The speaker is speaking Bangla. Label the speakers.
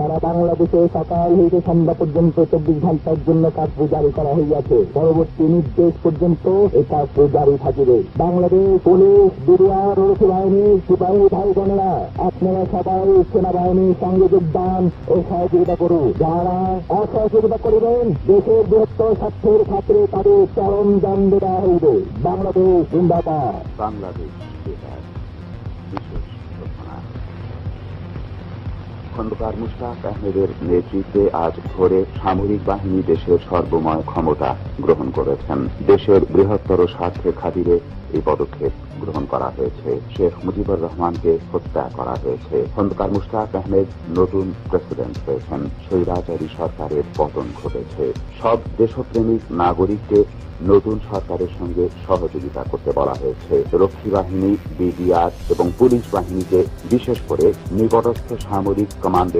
Speaker 1: সারা বাংলাদেশে সকাল হইতে সন্ধ্যা পর্যন্ত চব্বিশ ঘণ্টার জন্য কার্য জারি করা হইয়াছে। পরবর্তী নির্দেশ পর্যন্ত এই কার্য জারি থাকিবে। বাংলাদেশ পুলিশ, বিডিআর বাহিনী, সিপাহী ভাই বোনেরা আপনারা সবাই সেনাবাহিনীর সঙ্গে যোগদান ও সহযোগিতা করুন। যারা অসহযোগিতা করিবেন, দেশের বৃহত্তর স্বার্থের খাতিরে তাদের চরম দণ্ড দেওয়া হইবে। বাংলাদেশ জিন্দাবাদ।
Speaker 2: বাংলাদেশ খন্দকার মুশতাক আহমেদের নেতৃত্বে আজ ভোরে সামরিক বাহিনী দেশের সর্বময় ক্ষমতা গ্রহণ করেছেন। দেশের বৃহত্তর স্বার্থের খাতিরে এই পদক্ষেপ। গ্রহণ করা হয়েছে। শেখ মুজিবুর রহমানকে হত্যা করা হয়েছে। খন্দকার মুশতাক আহমেদ নতুন প্রেসিডেন্ট হয়েছেন। স্বৈরাচারী সরকারের পতন ঘটেছে। সব দেশপ্রেমিক নাগরিককে নতুন সরকারের সঙ্গে সহযোগিতা করতে বলা হয়েছে। রক্ষী বাহিনী, বিডিআর এবং পুলিশ বাহিনীকে বিশেষ করে নিকটস্থ সামরিক কমান্ডের